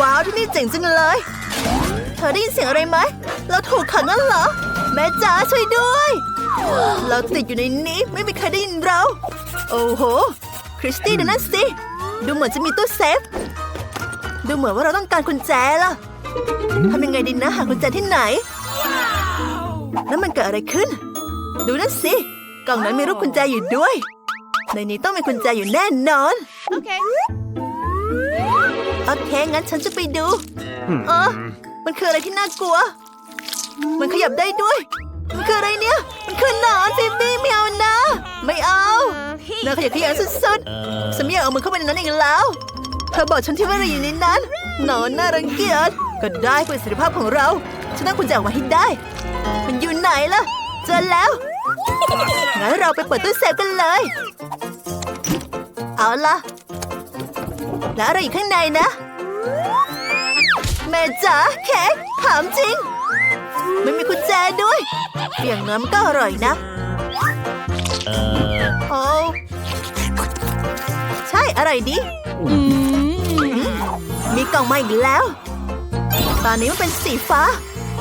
ว้าวที่นี่เจ๋งจังเลย เธอได้ยินเสียงอะไรไหม เราถูกขังนั่นเหรอ แม่จ๋าช่วยด้วย เราติดอยู่ในนี้ไม่มีใครได้ยินเรา โอ้โห คริสตี้ดูนั่นสิ ดูเหมือนจะมีตู้เซฟ ดูเหมือนว่าเราต้องการกุญแจล่ะทำยังไงดีนะหากุญแจที่ไหน แล้วมันเกิดอะไรขึ้น ดูนั่นสิ กล่องนั้นมีรูปกุญแจอยู่ด้วย ในนี้ต้องมีกุญแจอยู่แน่นอน Okay. โอเค งั้นฉันจะไปดู เออ มันคืออะไรที่น่ากลัว มันขยับได้ด้วย มันคืออะไรเนี่ย มันคือหนอนฟิบบี้ไม่เอานะ ไม่เอา Uh, น่าขยะแขยงสุดๆฉันไม่อยากเอามือเข้าไปในนั้นอีกแล้ว เธอบอกฉันที่ว่าเราอยู่ในนั้น หนอนน่ารังเกียจ ก็ได้เพื่อสิทธิภาพของเรา ฉันต้องคุณจะออกมาให้ได้ มันอยู่ไหนล่ะ เจอแล้ว งั้นเราไปเปิดตู้เซฟกันเลย เอาล่ะแล้วอะไรอยู่ข้างในนะ แม่จ๋าเค้กถามจริง ไม่มีกุญแจด้วยอย่างน้อยมันก็อร่อยนะโอ้ใช่อร่อยดีมีกล่องมาอีกแล้ว ตอนนี้มันเป็นสีฟ้า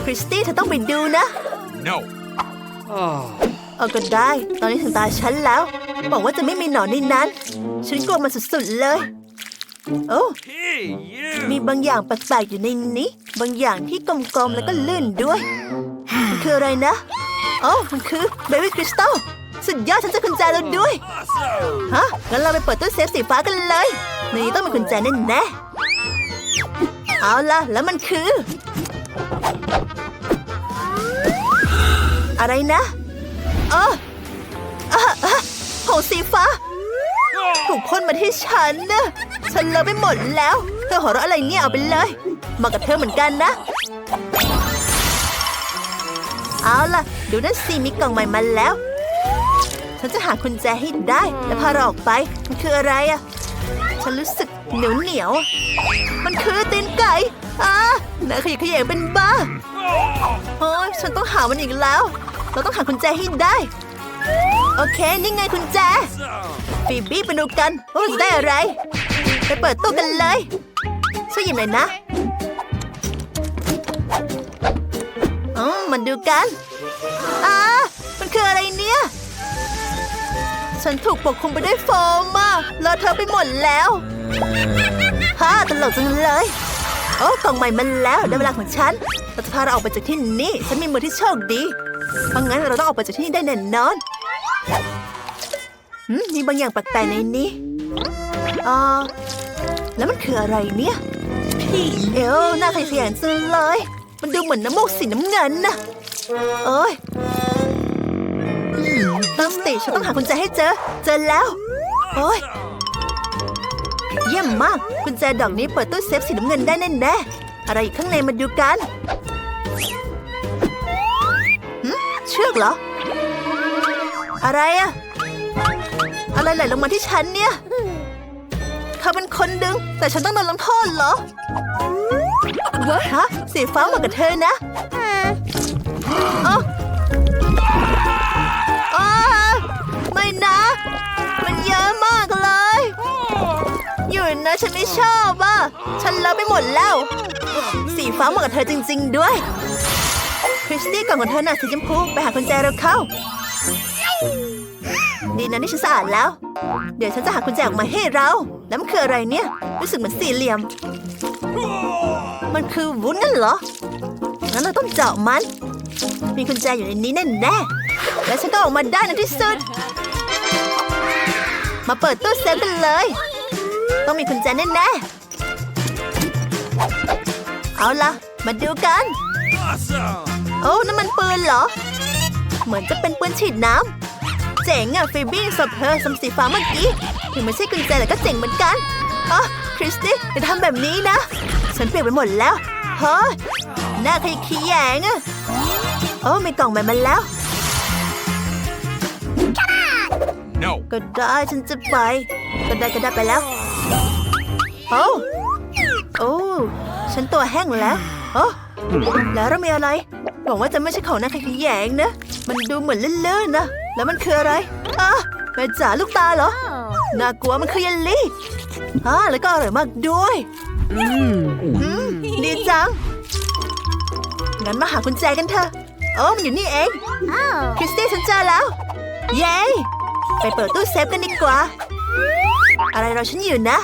คริสตี้เธอต้องไปดูนะ No. เอาก็ได้ ตอนนี้ถึงตาฉันแล้ว บอกว่าจะไม่มีหนอนในนั้น ฉันกลัวมันสุดๆเลย โอ้ Hey, you. มีบางอย่างแปลกๆอยู่ในนี้ บางอย่างที่กลมๆแล้วก็ลื่นด้วย มันคืออะไรนะ โอ้มันคือเบบี้คริสตัลสุดยอดฉันเจะกุญแจแล้วด้วย Awesome. ฮะ งั้นเราไปเปิดตู้เซฟสีฟ้ากันเลยในนี้ต้องมีกุญแจแน่แน่ๆเอาล่ะ แล้วมันคือ อะไรนะเออเออเออผงสีฟ้า ถูกพ่นมาที่ฉันนะฉันเลอะไปหมดแล้ว เธอหัวเราะอะไรเนี่ยเอาไปเลยเหมาะกับเธอเหมือนกันนะ เอาล่ะ ดูนั่นสิมีกล่องใหม่มาแล้ว ฉันจะหากุญแจให้ได้ และพาเราออกไป มันคืออะไรอะฉันรู้สึกเหนียวเหนียว มันคือตีนไก่อ่าน่าขยะแขยงเป็นบ้าโอ้ยฉันต้องหามันอีกแล้ว เราต้องหากุญแจให้ได้ โอเค นี่ไงกุญแจฟีบี้ไปดูกันว่าจะได้อะไรไปเปิดตู้กันเลย ช่วยหยิบหน่อยนะอ๋อมาดูกันอ่ามันคืออะไรเนี่ย ฉันถูกปกคลุมไปด้วยโฟมมาเลอะเทอะไปหมดแล้วฮ่าตลกจังเลย โอ้กล่องใหม่มันแล้วได้เวลาของฉันเราจะพาเราออกไปจากที่นี่ ฉันมีมือที่โชคดี เพราะงั้นเราต้องออกไปจากที่นี่ได้แน่นอน มีบางอย่างแปลกๆในนี้อ่าแล้วมันคืออะไรเนี่ยพี่เอวหน้าขยะแขยงจังเลย มันดูเหมือนน้ำมูกสีน้ำเงินนะเอ้ยตั้งติฉันต้องหากุญแจให้เจอ เจอแล้ว โอ้ย เยี่ยมมากกุญแจดอกนี้เปิดตู้เซฟสีน้ำเงินได้แน่ๆอะไรอยู่ข้างในมาดูกันหืมเชือกเหรอ อะไรอะอะไรไหลลงมาที่ฉันเนี่ยเธอเป็นคนดึง แต่ฉันต้องโดนลงโทษเหรอวะฮะสีฟ้าเหมาะกับเธอนะเอ้าอ้าไม่นะ มันเยอะมากเลย อยู่นะฉันไม่ชอบอะ ฉันเลอะไปหมดแล้ว สีฟ้าเหมาะกับเธอจริง ๆ ด้วย คริสตี้กล่องของเธอน่ะสีชมพูไปหากุญแจเราเข้า ดีนะที่ฉันสะอาดแล้ว เดี๋ยวฉันจะหากุญแจออกมาให้เรา แล้วมันคืออะไรเนี่ย รู้สึกเหมือนสี่เหลี่ยม มันคือวุ้นนั่นเหรอ งั้นเราต้องเจาะมัน มีกุญแจอยู่ในนี้แน่แน่ๆและฉันก็ออกมาได้ในที่สุด มาเปิดตู้เซฟกันเลย ต้องมีกุญแจแน่แน่ๆเอาล่ะ มาดูกัน Awesome. โอ้นั่นมันปืนเหรอ เหมือนจะเป็นปืนฉีดน้ำ เจ๋งอะฟีบี้สบเธอสมสีฟ้าเมื่อกี้ถึงไม่ใช่กุญแจแต่ก็เจ๋งเหมือนกันอ๋อคริสตี้อย่าทำแบบนี้นะ ฉันเปียกไปหมดแล้วเฮ้ยหน้าขยขี้แยงอะโอ้มีกล่องใหม่มาแล้ว No. ก็ได้ฉันจะไป ก็ได้ก็ได้ไปแล้วโอ้โอ้ฉันตัวแห้งแล้วโอ้แล้วเรามีอะไรหวังว่าจะไม่ใช่ของนักขยแยงนะ มันดูเหมือนลื่นๆนะ แล้วมันคืออะไรอะแม่จ๋าลูกตาเหรอ น่ากลัวมันคือเยลลี่อ่าแล้วก็อร่อยมากด้วยอืมงั้นมาหากุญแจกันเถอะโอ้มันอยู่นี่เอง คริสตี้ฉันเจอแล้ว เย้ ไปเปิดตู้เซฟกันดีกว่า อะไรเราฉันอยู่นะ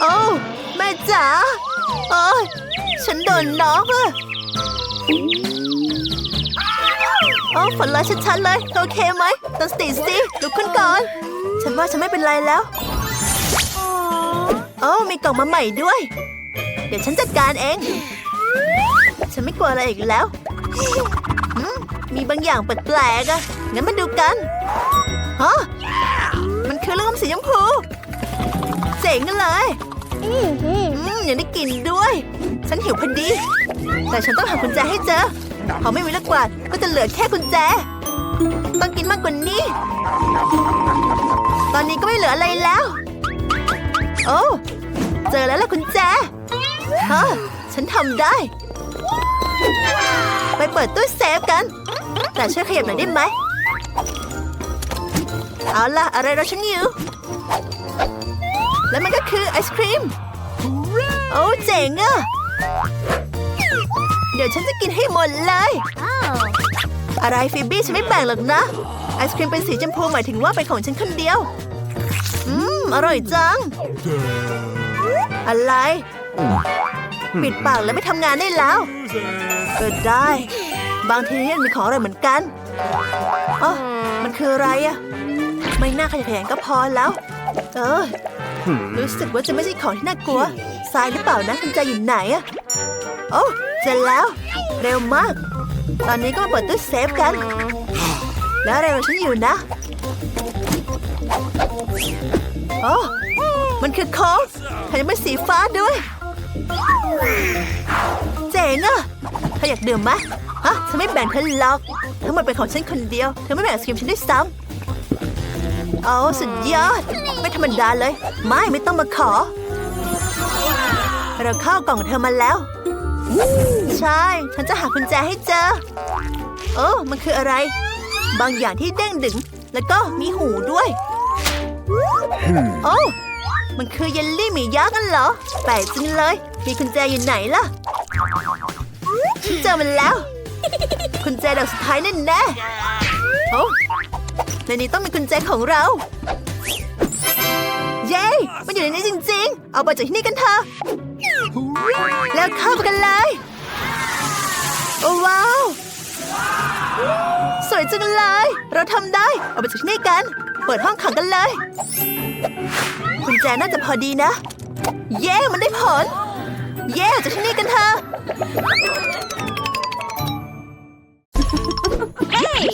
โอ้แม่จ๋าโอ้ยฉันโดนน็อกอะ โอ้ฝันร้ายชัดๆเลยเธอโอเคไหมตั้งสติสิลุกขึ้นก่อน ฉันว่าฉันไม่เป็นไรแล้วโอ้มีกล่องมาใหม่ด้วย เดี๋ยวฉันจัดการเอง ฉันไม่กลัวอะไรอีกแล้วอืมมีบางอย่างแปลกๆอะงั้นมาดูกันฮะมันคือลูกอมสีชมพูเจ๋งเลยอืมยังได้กลิ่นด้วย ฉันหิวพอดี แต่ฉันต้องหากุญแจให้เจอ พอไม่มีลูกกวาดก็จะเหลือแค่กุญแจ ต้องกินมากกว่านี้ ตอนนี้ก็ไม่เหลืออะไรแล้ว โอ้เจอแล้วล่ะกุญแจฮะฉันทำได้ ไปเปิดตู้เซฟกัน แต่ช่วยขยับหน่อยได้ไหม เอาล่ะ อะไรเราฉันอยู่ แล้วมันก็คือไอศครีม โอ้เจ๋งอะ เดี๋ยวฉันจะกินให้หมดเลย อะไรฟิบบี้ฉันไม่แบ่งหรอกนะ ไอศครีมเป็นสีชมพูหมายถึงว่าเป็นของฉันคนเดียว อืม อร่อยจัง อะไร ปิดปากแล้วไม่ทำงานได้แล้วเออได้ บางทีมันมีของอะไรเหมือนกันอ๋อมันคืออะไรอะไม่น่าขยันขยันก็พอแล้ว เออ รู้สึกว่าจะไม่ใช่ของที่น่ากลัวทรายหรือเปล่านะคุณใจอยู่ไหนอะ โอ้เสร็จแล้ว เร็วมาก ตอนนี้ก็เปิดตู้เซฟกัน แล้วอะไรเราฉันอยู่นะ โอ้มันคือค้กแถมยังเป็นสีฟ้าด้วย เจ๋งอะเธออยากดื่มไหมฮะฉันไม่แบ่งเธอหรอก ทั้งหมดเป็นของฉันคนเดียว เธอไม่แบ่งไอศครีมฉันด้วยซ้ำเอาสุดยอด ไม่ธรรมดาเลย ไม่ไม่ต้องมาขอ เราเข้ากล่องเธอมาแล้ว ใช่ ฉันจะหากุญแจให้เจอ โอ้มันคืออะไร บางอย่างที่เด้งดึง แล้วก็มีหูด้วย โอ้มันคือเยลลี่หมียักษ์กันเหรอ แปลกจังเลย มีกุญแจอยู่ไหนล่ะ ฉันเจอมันแล้ว กุญแจดอกสุดท้ายแน่แน่โอ้ในนี้ต้องมีกุญแจของเรา เย้ มันอยู่ในนี้จริง ๆ เอาไปจากที่นี่กันเถอะแล้วเข้าไปกันเลย โอ้ว้าว สวยจังเลย เราทำได้ เอาไปจากที่นี่กัน เปิดห้องขังกันเลยกุญแจน่าจะพอดีนะ เย้ มันได้ผล เย้ออกจากที่นี่กันเถอะ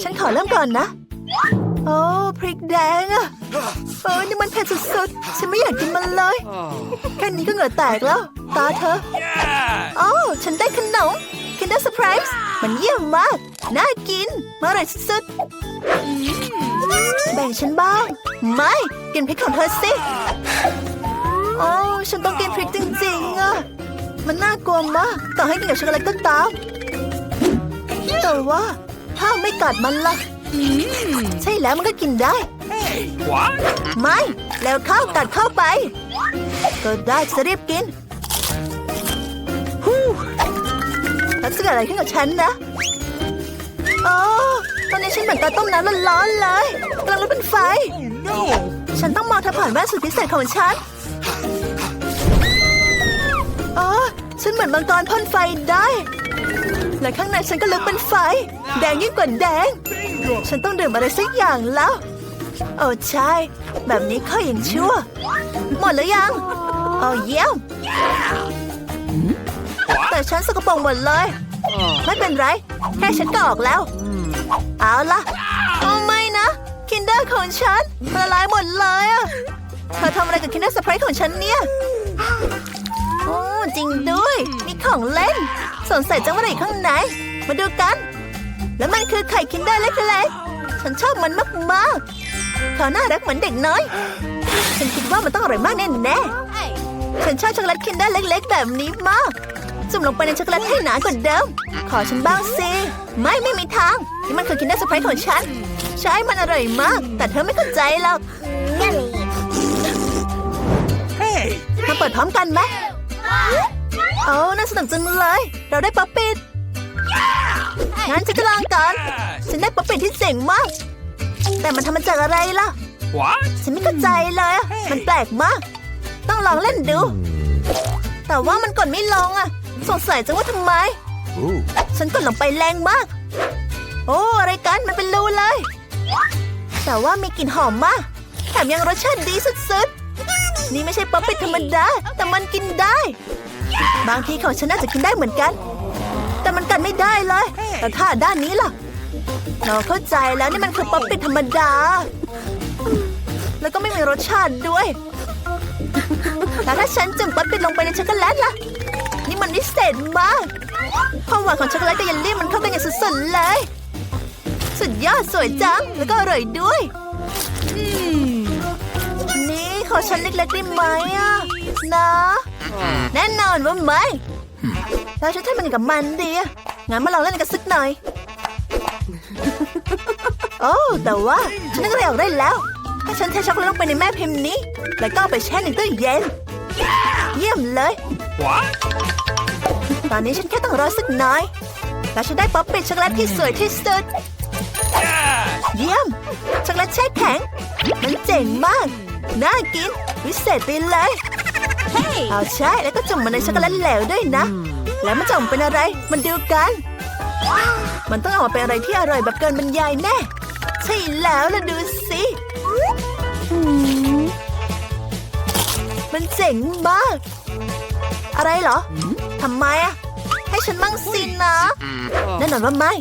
ฉันขอเริ่มก่อนนะ โอ้ พริกแดงอะ เออนี่มันเผ็ดสุดๆ ฉันไม่อยากกินมันเลย แค่นี้ก็เหงื่อแตกแล้ว ตาเธอ Yeah! โอ้ฉันได้ขนม Kinder Surprise มันเยี่ยมมาก น่ากินมาอร่อยสุดๆ แบ่งฉันบ้าง ไม่ กินพริกของเธอสิ โอ้ฉันต้องกินพริกจริงๆอะมันน่ากลัวมาก ต่อให้กินกับช็อกโกแลตก็ตามแต่ว่าถ้าไม่กัดมันล่ะ ใช่แล้วมันก็กินได้ What? ไม่ แล้วเข้ากัดเข้าไป ก็ได้จะรีบกินฮู้แล้วจะเกิดอะไรขึ้นกับฉันนะอ๋อตอนนี้ฉันเหมือนกับต้มน้ำร้อนๆเลยกำลังลุกเป็นไฟ No! ฉันต้องมองเธอผ่านแว่นสุดพิเศษของฉันอ๋อฉันเหมือนมังกรพ่นไฟได้ และข้างในฉันก็ลุกเป็นไฟ แดงยิ่งกว่าแดง ฉันต้องดื่มอะไรสักอย่างแล้ว โอ้ใช่ แบบนี้ค่อยยังชั่ว หมดแล้วยัง โอ้เยี่ยม แต่ฉันสกปรกหมดเลย ไม่เป็นไร แค่ฉันก็ออกแล้ว เอาล่ะโอ้ไม่นะ คินเดอร์ของฉันละลายหมดเลยอะเธอทำอะไรกับคินเดอร์เซอร์ไพรส์ของฉันเนี่ยโอ้จริงด้วยมีของเล่นสงสัยจะว่าอะไรอยู่ข้างใน มาดูกัน แล้วมันคือไข่คินเดอร์เล็กๆฉันชอบมันมากๆเขาน่ารักเหมือนเด็กน้อย ฉันคิดว่ามันต้องอร่อยมากแน่ๆฉันชอบช็อกโกแลตคินเดอร์เล็ก ๆ แบบนี้มาก จุ่มลงไปในช็อกโกแลตให้หนากว่าเดิม ขอฉันบ้างสิ ไม่ไม่มีทาง นี่มันคือคินเดอร์เซอร์ไพรส์ของฉัน ใช่มันอร่อยมาก แต่เธอไม่เข้าใจหรอก Hey! มาเปิดพร้อมกันไหมโอ้น่าสนุกจังเลย เราได้ป๊อปปิด งั้นฉันจะลองก่อน Yes. ฉันได้ป๊อปปิดที่เจ๋งมาก แต่มันทำมาจากอะไรล่ะ What? ฉันไม่เข้าใจเลยอะมันแปลกมาก ต้องลองเล่นดู แต่ว่ามันกดไม่ลงอะสงสัยจังว่าทำไม Ooh. ฉันกดลงไปแรงมาก โอ้อะไรกันมันเป็นรูเลย แต่ว่ามีกลิ่นหอมมาก แถมยังรสชาติดีสุดๆ นี่ไม่ใช่ป๊อปปี้ธรรมดา แต่มันกินได้ บางทีของฉันน่าจะกินได้เหมือนกันแต่ มันกันไม่ได้เลย แต่ถ้าด้านนี้ล่ะเราเข้าใจแล้วนี่มันคือป๊อปปี้ธรรมดา แล้วก็ไม่มีรสชาติด้วย แล้วถ้าฉันจุ่มป๊อปปี้ลงไปในช็อกโกแลตล่ะ นี่มันพิเศษมากความหวานของช็อกโกแลตกับเยลลี่มันเข้ากันอย่างสุดๆเลย สุดยอดสวยจัง แล้วก็อร่อยด้วย นี่ขอฉันเล็กๆได้ไหมอะนะ แน่นอนว่าไม่ แล้วฉันทำมันกับมันดีอะงั้นมาลองเล่นกันสักหน่อย โอ้แต่ว่าฉันนึกอะไรออกได้แล้ว ถ้าฉันเทช็อกโกแลตลงไปในแม่พิมพ์นี้ แล้วก็เอาไปแช่ในตู้เย็น เยี่ยมเลย What? ตอนนี้ฉันแค่ต้องรอสักหน่อย แล้วฉันได้ป๊อปปี้ช็อกโกแลตที่สวยที่สุด Yes. เยี่ยม ช็อกโกแลตแช่แข็ง มันเจ๋งมาก น่ากิน วิเศษไปเลย เอาใช่แล้วก็จุ่มมันในช็อกโกแลตเหลวด้วยนะ แล้วมันจะออกมาเป็นอะไร มันดูกัน มันต้องออกมาเป็นอะไรที่อร่อยแบบเกินบรรยายแน่ ใช่แล้วล่ะดูสิหืมมันเจ๋งมาก อะไรเหรอทำไมอะให้ฉันมั่งสินะแน่นอนว่าไม่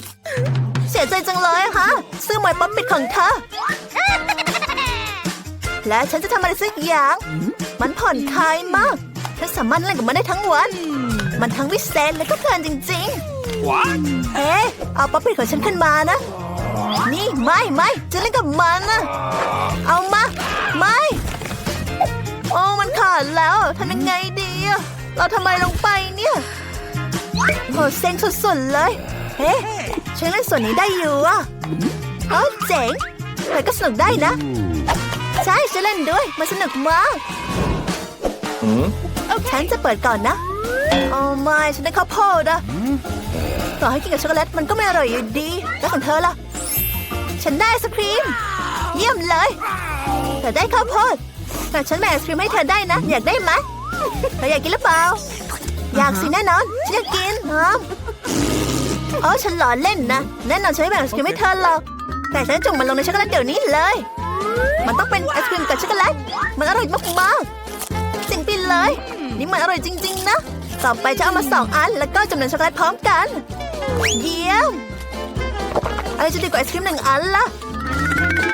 เสียใจจังเลยอะค่ะ ซื้อหมายป๊อปปิดของเธอ และฉันจะทำอะไรสักอย่าง มันผ่อนคลายมากฉันสามารถเล่นกับมันได้ทั้งวัน มันทั้งวิเศษและก็เพลินจริง What? ๆเอ๊ะเอาป๊อปปิดของฉันขึ้นมานะ นี่ไม่ไม่จะเล่นกับมันนะเอามาไม่ โอ้มันขาดแล้วทำยังไงดีอะเราทำอะไรลงไปเนี่ยโหเซ็งสุดๆเลยเฮ้ฉันเล่นส่วนนี้ได้อยู่อะโอ้เจ๋งแต่ก็สนุกได้นะ ใช่ฉันเล่นด้วย มันสนุกมากฉันจะเปิดก่อนนะโอ้ไม่ฉันได้ข้าวโพดอะต่อให้กินกับช็อกโกแลตมันก็ไม่อร่อยอยู่ดี แล้วของเธอล่ะ ฉันได้ไอศครีม เยี่ยมเลยแต่ได้ข้าวโพดแต่ฉันแบ่งไอศครีมให้เธอได้นะ อยากได้ไหมเธออยากกินหรือเปล่า อยากสิแน่นอน ฉันอยากกินฮะเออฉันหล่อเล่นนะ แน่นอนฉันไม่แบ่งไอศครีมให้เธอหรอก แต่ฉันจุ่มมันลงในช็อกโกแลตเดี๋ยวนี้เลย มันต้องเป็นไอศครีมกับช็อกโกแลต มันอร่อยมากๆจริงไปเลย นี่มันอร่อยจริง ๆ นะ ต่อไปจะเอามาสองอัน แล้วก็จุ่มในช็อกโกแลตพร้อมกัน เยี่ยม อะไรจะดีกว่าไอศครีมหนึ่งอันล่ะ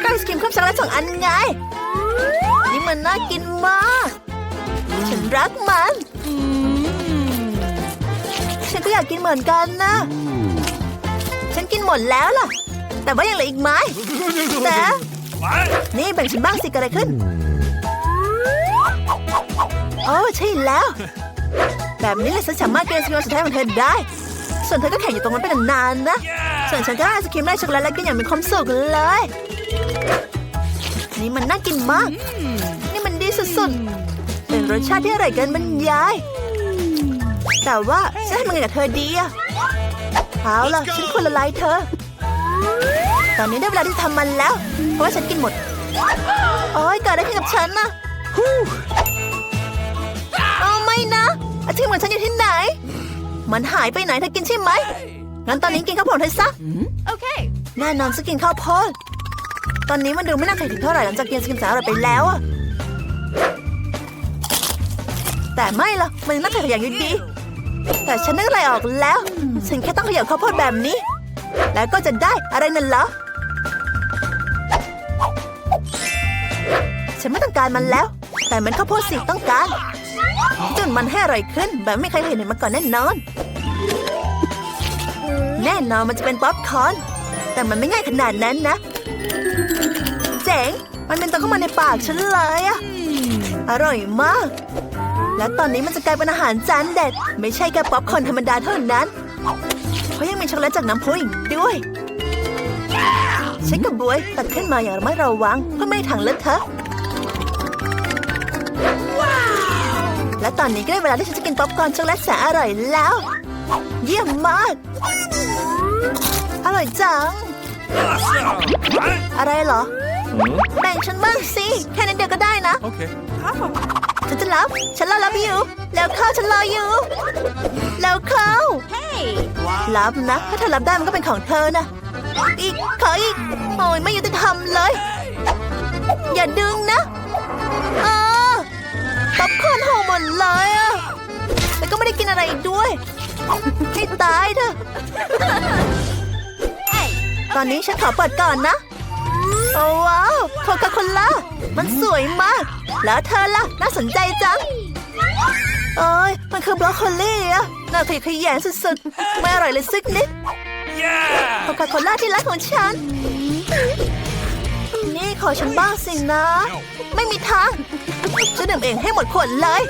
ก็ไอศครีมเคลือบช็อกโกแลตสองอันไง นี่มันน่ากินมาก ฉันรักมัน ฉันก็อยากกินเหมือนกันนะ ฉันกินหมดแล้วล่ะ แต่ว่ายังเหลืออีกไม้แต่ What? นี่แบ่งฉันบ้างสิเกิดอะไรขึ้น โอ้ใช่แล้ว แบบนี้เลยฉันสามารถกินไอศครีมสุดท้ายของเธอได้ ส่วนเธอก็แข่งอยู่ตรงนั้นไปนานๆนะ ส่วนฉันก็ได้ไอศครีมได้ช็อกโกแลตและกินอย่างมีความสุขเลย นี่มันน่ากินมาก นี่มันดีสุดๆ เป็นรสชาติที่อร่อยเกินบรรยาย แต่ว่าฉันทำยังไงกับเธอดีอะเอาล่ะฉันควรละลายเธอ ตอนนี้ได้เวลาที่จะทำมันแล้ว เพราะว่าฉันกินหมดโอ้ยเกิดอะไรขึ้นกับฉันนะเอาไม่นะไอศครีมของฉันอยู่ที่ไหน มันหายไปไหนเธอกินใช่ไหมงั้นตอนนี้กินข้าวโพดเธอซะ Okay. แน่นอนสกินข้าวโพดตอนนี้มันดูไม่น่าใครถึงเท่าไหร่หลังจากกินสกินสาหร่ายไปแล้วอะแต่ไม่ล่ะมันยังน่าใครอย่างอยู่ดี แต่ฉันนึกอะไรออกแล้ว ฉันแค่ต้องขยับข้าวโพดแบบนี้ แล้วก็จะได้อะไรนั่นเหรอ ฉันไม่ต้องการมันแล้ว แต่มันข้าวโพดสิต้องการ จนมันให้อร่อยขึ้น แบบไม่เคยเห็นมาก่อนแน่นอน แน่นอนมันจะเป็นป๊อปคอร์นแต่มันไม่ง่ายขนาดนั้นนะ เจ๋ง มันเป็นตัวเข้ามาในปากฉันเลยอะอร่อยมาก และตอนนี้มันจะกลายเป็นอาหารจานเด็ด ไม่ใช่แค่ป๊อปคอร์นธรรมดาเท่านั้น เพรายังมีช็อกโกแลตจากน้ำพุอีกด้วยใช้กระบวยตัดขึ้นมาอย่างระมัดระวังเพื่อไม่ให้ถังเลอะเทอะและตอนนี้ก็ได้เวลาที่ฉันจะกินป๊อปคอร์นช็อกโกแลตแสนอร่อยแล้ว เยี่ยมมาก อร่อยจัง อะไรเหรอ แบ่งฉันบ้างสิ แค่นั้นเดียวก็ได้นะ Okay. ฉันจะรับ ฉันรอรับอยู่ แล้วเข้าฉันรออยู่ แล้วเข้า รับนะ ถ้าเธอรับได้มันก็เป็นของเธอนะ อีกขออีก โอ้ยไม่ยุติธรรมเลย อย่าดึงนะอาป๊อปคอร์นหอมหมดเลยอะแล้วก็ไม่ได้กินอะไรอีกด้วย ให้ตายเถอะ ตอนนี้ฉันขอเปิดก่อนนะ โอ้ว้าวโคคาโคล่า มันสวยมาก แล้วเธอล่ะ น่าสนใจจังเอ้ยมันคือบรอกโคลี่อะน่าขยะแขยงสุดๆ ไม่อร่อยเลยสักนิด Yeah. โคคาโคล่าที่รักของฉัน นี่ขอฉันบ้างสินะ ไม่มีทาง ฉันดื่มเองให้หมดขวดเลย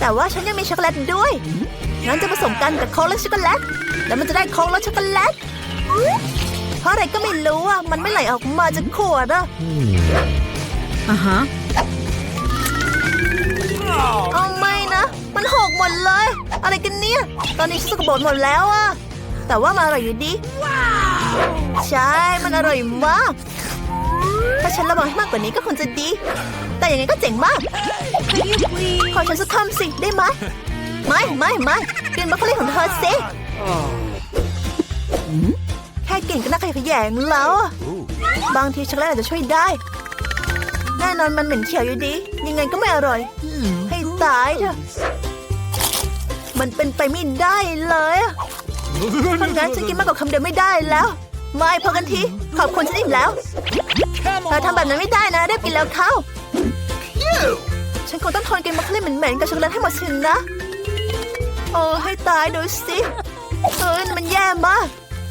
แต่ว่าฉันยังมีช็อกโกแลตด้วย งั้นจะผสมกันกับโค้กและช็อกโกแลต แล้วมันจะได้โค้กและช็อกโกแลต เพราะอะไรก็ไม่รู้อะ มันไม่ไหลออกมาจากขวดอะอ่าฮะ Oh, เอาไม่นะ มันหกหมดเลย อะไรกันเนี่ย ตอนนี้ฉันสกปรกหมดแล้วอะแต่ว่ามันอร่อยอยู่ดี ใช่ มันอร่อยมาก ถ้าฉันระวังให้มากกว่านี้ก็คงจะดี แต่อย่างไงก็เจ๋งมาก ขอฉันสักคำสิ ได้ไหม ไม่ ไม่ ไม่กินบรอกโคลีของเธอสิหืม แค่กินก็น่าขยะแขยงแล้ว บางทีช็อกโกแลตอาจจะช่วยได้ แน่นอนมันเหม็นเขียวอยู่ดี ยังไงก็ไม่อร่อย ให้ตายเถอะมันเป็นไปไม่ได้เลยอะเพราะงั้นฉันกินมากกว่าคำเดียวไม่ได้แล้ว ไม่พอกันที ขอบคุณฉันอีกแล้วเธอทำแบบนั้นไม่ได้นะได้กินแล้วเข้า ฉันคงต้องทนกินมะเขือเหม็นๆกับช็อกโกแลตให้หมดสินนะ โอ้ให้ตายดูสิเออมันแย่มาก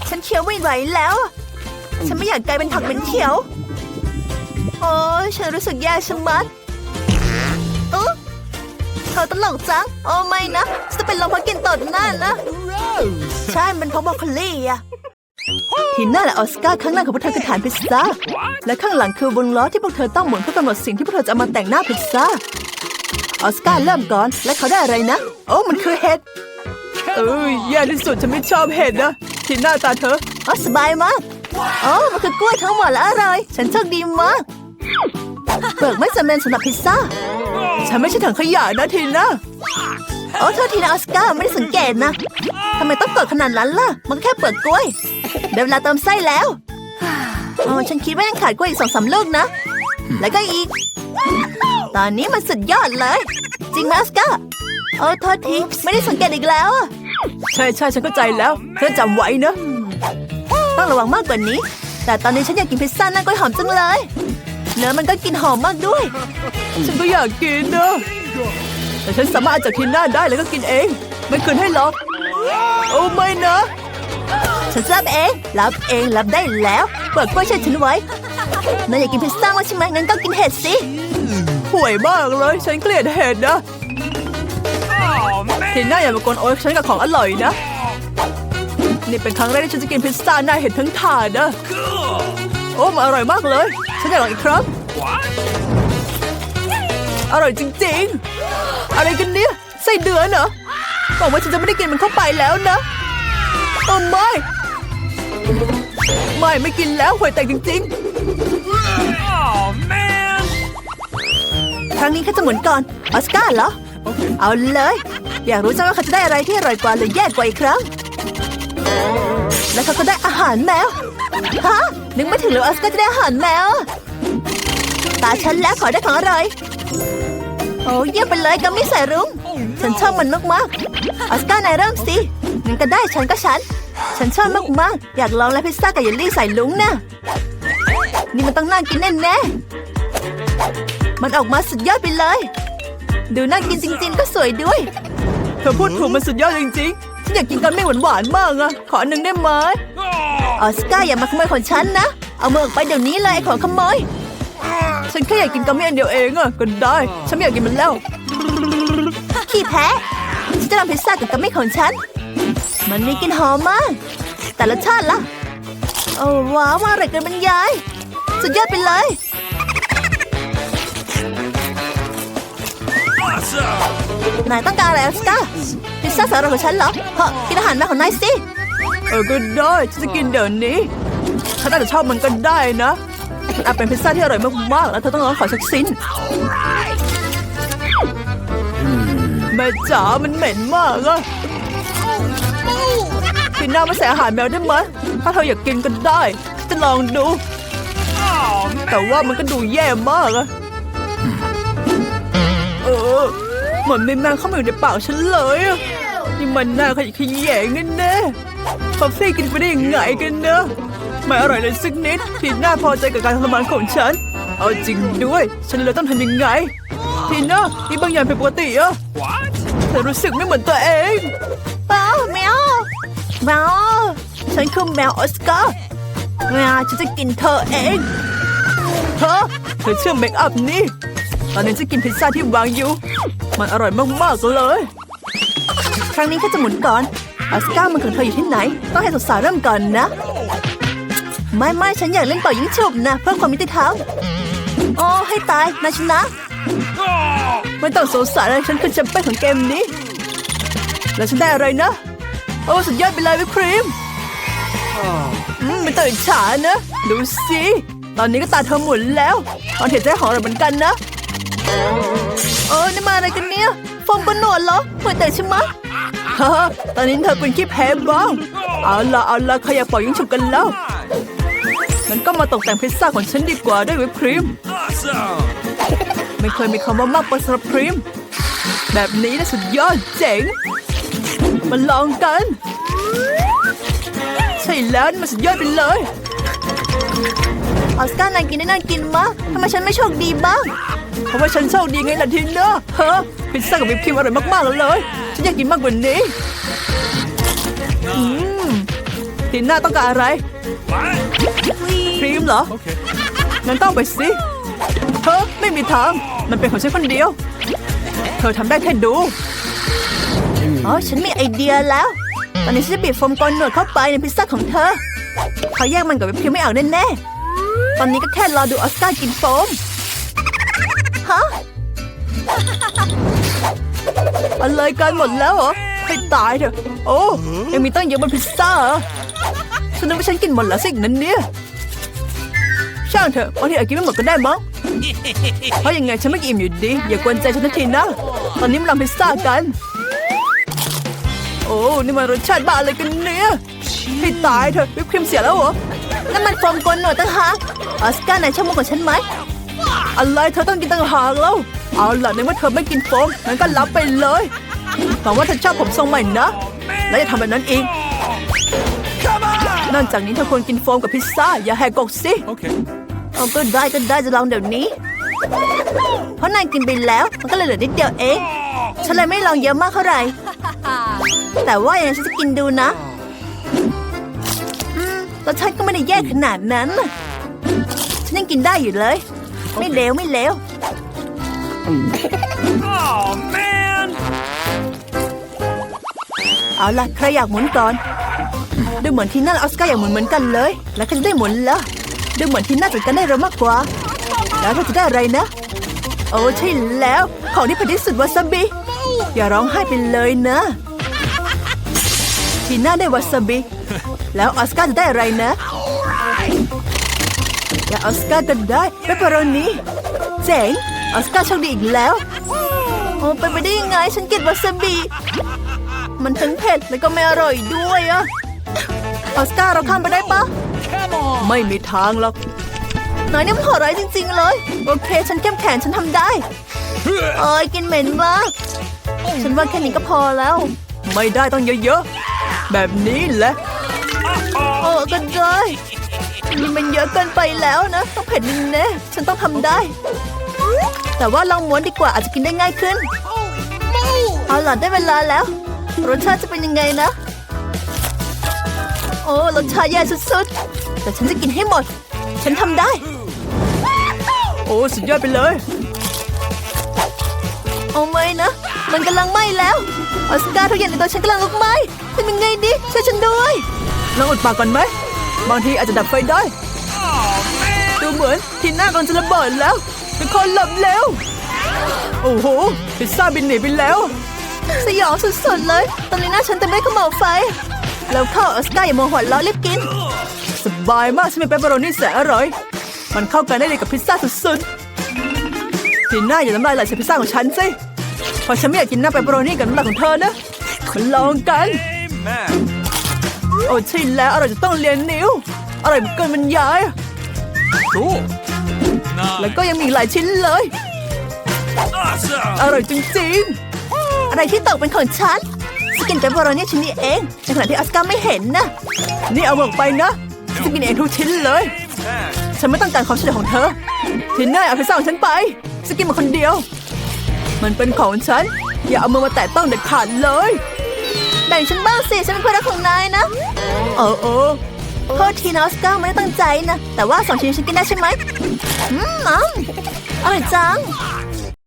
ฉันเคี้ยวไม่ไหวแล้ว ฉันไม่อยากกลายเป็นผักเหม็นเขียว โอ้ฉันรู้สึกแย่ชะมัดเออเธอตลกจัง โอ้ไม่นะ จะเป็นลมเพราะกินตดหน้านะ ใช่ มันเพราะบรอกโคลี่อะทีน่าและออสการ์ข้างหน้าของพวกเธอคือฐานพิซซ่า และข้างหลังคือวงล้อที่พวกเธอต้องหมุนเพื่อกำหนดสิ่งที่พวกเธอจะมาแต่งหน้าพิซซ่า ออสการ์เริ่มก่อน และเขาได้อะไรนะ โอ้ มันคือเห็ด เอ้ยแย่ที่สุดฉันไม่ชอบเห็ดนะ ที่หน้าตาเธออ๋อสบายมากโอ้มันคือกล้วยทั้งหมดและอร่อย ฉันโชคดีมากเปลือกไม่จำเป็นสำหรับพิซซ่า ฉันไม่ใช่ถังขยะนะทีน่าโอ้โทษทีนะออสการ์ไม่ได้สังเกตนะทำไมต้องกดขนาดนั้นล่ะ มันแค่เปลือกล้วยเดี๋ยวเวลาเติมไส้แล้วอ๋อฉันคิดว่ายังขาดกล้วยอีกสองสามลูกนะ แล้วก็อีก ตอนนี้มันสุดยอดเลย จริงไหมออสการ์โอ้โทษทีไม่ได้สังเกตอีกแล้วอะ ใช่ใช่ฉันเข้าใจแล้วเธอจำไว้นะ ต้องระวังมากกว่านี้ แต่ตอนนี้ฉันอยากกินพิซซ่าหน้ากล้วยหอมจังเลยเนื้อมันก็กินหอมมากด้วย ฉันก็อยากกินนะแต่ฉันสามารถจากทินหน้าได้แล้วก็กินเอง ไม่คืนให้หรอกโอ้ไม่นะฉันรับเองรับเองรับได้แล้วเปิดกล้วยเช็ดฉันไว้นายอยากกินพิซซ่ามาใช่ไหมงั้นก็กินเห็ดสิห่วยมากเลย ฉันเกลียดเห็ดนะ Oh, man. ทินหน้าอย่ามากวนโอ๊ยฉันกับของอร่อยนะ นี่เป็นครั้งแรกที่ฉันจะกินพิซซ่าหน้าเห็ดทั้งถาดนะ Cool. โอ้มันอร่อยมากเลย ฉันอยากลองอีกครั้ง What? อร่อยจริงๆ อะไรกันเนี่ยไส้เดือนเหรอบอกว่าฉันจะไม่ได้กินมันเข้าไปแล้วนะโอ้ไม่ ไม่ไม่กินแล้วห่วยแตกจริง Oh, man. ๆครั้งนี้ข้าจะหมุนก่อน ออสการ์เหรอ เอาเลย อยากรู้จังว่าเขาจะได้อะไรที่อร่อยกว่าหรือแย่กว่าอีกครั้ง แล้วเขาก็ได้อาหารแมว ฮะ นึกไม่ถึงเลยออสกาจะได้อาหารแมว ตาฉันแล้วขอได้ของอร่อย โอ้เยี่ยมไปเลยกัมมี่ใส่รุ้งฉันชอบมันมากๆออสการ์นายเริ่มสิงั้นก็ได้ฉันก็ฉัน ฉันชอบมากๆ อยากลองแล้วพิซซ่ากับเยลลี่ใส่ลุงนะนี่มันต้องน่ากินแน่ๆมันออกมาสุดยอดไปเลย ดูน่ากินจริง ๆ ก็สวยด้วย เธอพูดถูกมันสุดยอดจริงๆฉันอยากกินกันไม่หวานๆมากอะขอหนึ่งได้ไหม Oh. ออสการ์อย่ามาขโมยของฉันนะ เอามือออกไปเดี๋ยวนี้เลยไอ้ของขโมย ฉันแค่อยากกินกัมมี่อันเดียวเองอะก็ได้ ฉันไม่อยากกินมันแล้ว ขี้แพ้ฉันจะทำพิซซ่ากับกัมมี่ของฉัน มันมีกลิ่นหอมมาก แต่รสชาติล่ะ โอ้ว้าวมาอร่อยเกินบรรยาย สุดยอดไปเลย นายต้องการอะไรสกาพิซซ่าสำหรับของฉันเหรอเฮ้กินอาหารแมาของนายสิ เออก็ได้ฉันจะกินเดี๋ยวนี้ ฉันอาจจะชอบมันก็ได้นะมันอาจเป็นพิซซ่าที่อร่อยมากๆ แล้วเธอต้องลองขอสักชิ้นแม่จ๋ามันเหม็นมากอะกินหน้ามาใส่อาหารแมวได้ไหมถ้าเธออยากกินก็ได้จะลองดู แต่ว่ามันก็ดูแย่มากอะเออ เหมือนมีแมงเข้ามาอยู่ในปากฉันเลยอะนี่มันน่าขยะแขยงกันแน่ฟอฟฟี่กินไปได้ยังไงกันเนอะไม่อร่อยเลยสักนิดทีน่าพอใจกับการทรมานของฉัน เอาจริงด้วย ฉันเลยต้องทำยังไง ทีน่ามีบางอย่างผิดปกติอะ what? เธอรู้สึกไม่เหมือนตัวเองเปล่าแมวแมวฉันคือแมวออสการ์แมวฉันจะกินเธอเองเธอเธอเชื่อเมคอัพนี่ ตอนนี้จะกินพิซซ่าที่วางอยู่ มันอร่อยมากๆเลย ครั้งนี้แค่จะหมุนก่อนออสการ์มันของเธออยู่ที่ไหน ต้องให้สาวๆเริ่มก่อนนะ ไม่ไม่ฉันอยากเล่นเป่ายิงฉุบนะเพื่อความยุติธรรมโอ้ให้ตายนายชนะ ไม่ต้องสงสัยเลยฉันคือแชมเปี้ยนของเกมนี้ แล้วฉันได้อะไรนะ โอ้สุดยอดไปเลยวิปครีมอืมไม่ต้องอิจฉานะ ดูสิ ตอนนี้ก็ตาเธอหมุนแล้ว ตอนเห็นใจขอเราเหมือนกันนะ เออนี่มาอะไรกันเนี่ยโฟมกันหนวดเหรอหัวแต่ใช่ไหมฮ่าตอนนี้เธอเป็นขี้แพ้บ้าง เอาละเอาละใครอยากปล่อยยิงฉุบกันแล้วงั้นก็มาตกแต่งพิซซ่าของฉันดีกว่าด้วยวิปครีม awesome. ไม่เคยมีคำว่ามากไปสำหรับครีม แบบนี้นะสุดยอดเจ๋ง มาลองกัน ใช่แล้วนี่มันสุดยอดไปเลยออสการ์นายกินได้น่ากินมากทำไมฉันไม่โชคดีบ้าง เพราะว่าฉันโชคดีไงล่ะทีเนอะเฮ้อพิซซ่ากับวิปครีมอร่อยมากๆเลย ฉันอยากกินมากกว่านี้อืมทีน่าต้องการอะไร What? ครีมเหรอ Okay. งั้นก็เอาไปสิเฮ้อไม่มีทาง มันเป็นของฉันคนเดียว เธอทำได้แค่ดู อ๋อ ฉันมีไอเดียแล้ว ตอนนี้ฉันจะบีบโฟมกลหนวดเข้าไปในพิซซ่าของเธอ เขาแยกมันกับวิปครีมไม่ออกแน่ๆ ตอนนี้ก็แค่รอดูออสการ์กินโฟม ฮะ อะไรกันหมดแล้วเหรอ ให้ตายเถอะ โอ้ยังมีตั้งเยอะบนพิซซ่าเหรอฉันนึกว่าฉันกินหมดแล้วสิอีกนั้นเนี่ย ช่างเถอะบางทีอาจกินไม่หมดก็ได้มั้ง เพราะยังไงฉันไม่อิ่มอยู่ดี อย่ากวนใจฉันนาทีนะ ตอนนี้มาลองพิซซ่ากัน โอ้ นี่มันรสชาติบ้าอะไรกันเนี่ยให้ตายเถอะวิปครีมเสียแล้วเหรอนั่นมันโฟมกลหน่อยตั้งหากออสการ์นายชอบมุกของฉันไหม อะไรเธอต้องกินตั้งหากแล้ว เอาล่ะในเมื่อเธอไม่กินโฟมงั้นก็รับไปเลยหวังว่าเธอชอบผมทรงใหม่นะ และจะทำแบบนั้นอีก Come on. นอกจากนี้เธอควรกินโฟมกับพิซซ่า อย่าแหกกฎสิ Okay. เอาก็ได้ก็ได้จะลองเดี๋ยวนี้ เพราะนายกินไปแล้วมันก็เลยเหลือนิดเดียวเองฉันเลยไม่ลองเยอะมากเท่าไหร่ แต่ว่าอย่างนั้นฉันจะกินดูนะอืมรสชาติก็ไม่ได้แย่ขนาดนั้นน่ะฉันยังกินได้อยู่เลย ไม่เลวไม่เลว Oh man. เอาล่ะใครอยากหมุนก่อน ดูเหมือนที่นั่นออสการ์อยากหมุนเหมือนกันเลย แล้วใครจะได้หมุนล่ะดูเหมือนที่น่าจัดการได้เร็วมากกว่า แล้วเธอจะได้อะไรนะ โอ้ใช่แล้ว ของที่เผ็ดที่สุดวาซาบิ อย่าร้องไห้ไปเลยนะทีน่าได้วาซาบิ แล้วออสการ์จะได้อะไรนะ และออสการ์ก็ได้เปปเปอโรนีเจ๋งออสการ์โชคดีอีกแล้ว โอ้ไปนไปได้ยังไงฉันเกลียดวาซาบิ มันทั้งเผ็ดแล้วก็ไม่อร่อยด้วยอะออสการ์เราข้ามไปได้ปะ Come on. ไม่มีทางหรอกนายนี่มันโหดร้ายจริง ๆ เลย โอเค ฉันเข้มแข็งฉันทำได้เอ้ยกินเหม็นมากฉันว่าแค่นี้ก็พอแล้ว ไม่ได้ต้องเยอะๆ แบบนี้แหละ โอ้ก็ได้ นี่มันเยอะเกินไปแล้วนะ ต้องเผ็ดแน่ฉันต้องทำได้ แต่ว่าลองม้วนดีกว่าอาจจะกินได้ง่ายขึ้นเอาล่ะได้เวลาแล้ว รสชาติจะเป็นยังไงนะ โอ้รสชาติแย่สุดๆ แต่ฉันจะกินให้หมด ฉันทำได้ โอ้สุดยอดไปเลยโอ้ไม่นะ มันกำลังไหม้แล้ว ออสการ์ทุกอย่างในตัวฉันกำลังลุกไหม้ทำยังไงดีช่วยฉันด้วยลองอดปากก่อนไหม บางทีอาจจะดับไฟได้ Oh ดูเหมือนทีหน้ากำลังจะระเบิดแล้วทุกคนหลบเร็ว โอ้โหพิซซ่าบินหนีไปแล้ว สยองสุดๆเลย ตอนนี้หน้าฉันเต็มไปด้วยขมเหลวไฟ แล้วเข้าออสการ์อย่าโมโหล้อรีบกิน สบายมากใช่ไหมเปปเปอโรนี่แสนอร่อย มันเข้ากันได้เลยกับพิซซ่าสุดๆทีหน้าอย่าน้ำลายไหลใส่พิซซ่าของฉันสิเพราะฉันไม่อยากกินหน้าเปปเปอโรนี่กับน้ำลายของเธอนะมาลองกัน Amen. โอ้ใช่แล้วอร่อยจะต้องเรียนนิ้วอร่อยเกินบรรยาย Cool. แล้ว Nice. ก็ยังมีอีกหลายชิ้นเลย Awesome. อร่อยจริงๆ อะไรที่ตกเป็นของฉันสกินเปปเปอโรนี่ชิ้นนี้เองในขณะที่ออสการ์ไม่เห็นนะ นี่เอาหมกไปนะสกินเองทุกชิ้นเลย Amen. ฉันไม่ต้องการความช่วยเหลือของเธอทีน่าเอาพิซซ่าของฉันไป สกินมาคนเดียว มันเป็นของฉัน อย่าเอามือมาแตะต้องเด็ดขาดเลย แบ่งฉันบ้างสิฉันเป็นเพื่อนรักของนายนะ โออเออโทษทีนะออสการ์ไม่ได้ตั้งใจนะ แต่ว่าสองชิ้นฉันกินได้ใช่ไหมอืมอืมอร่อยจัง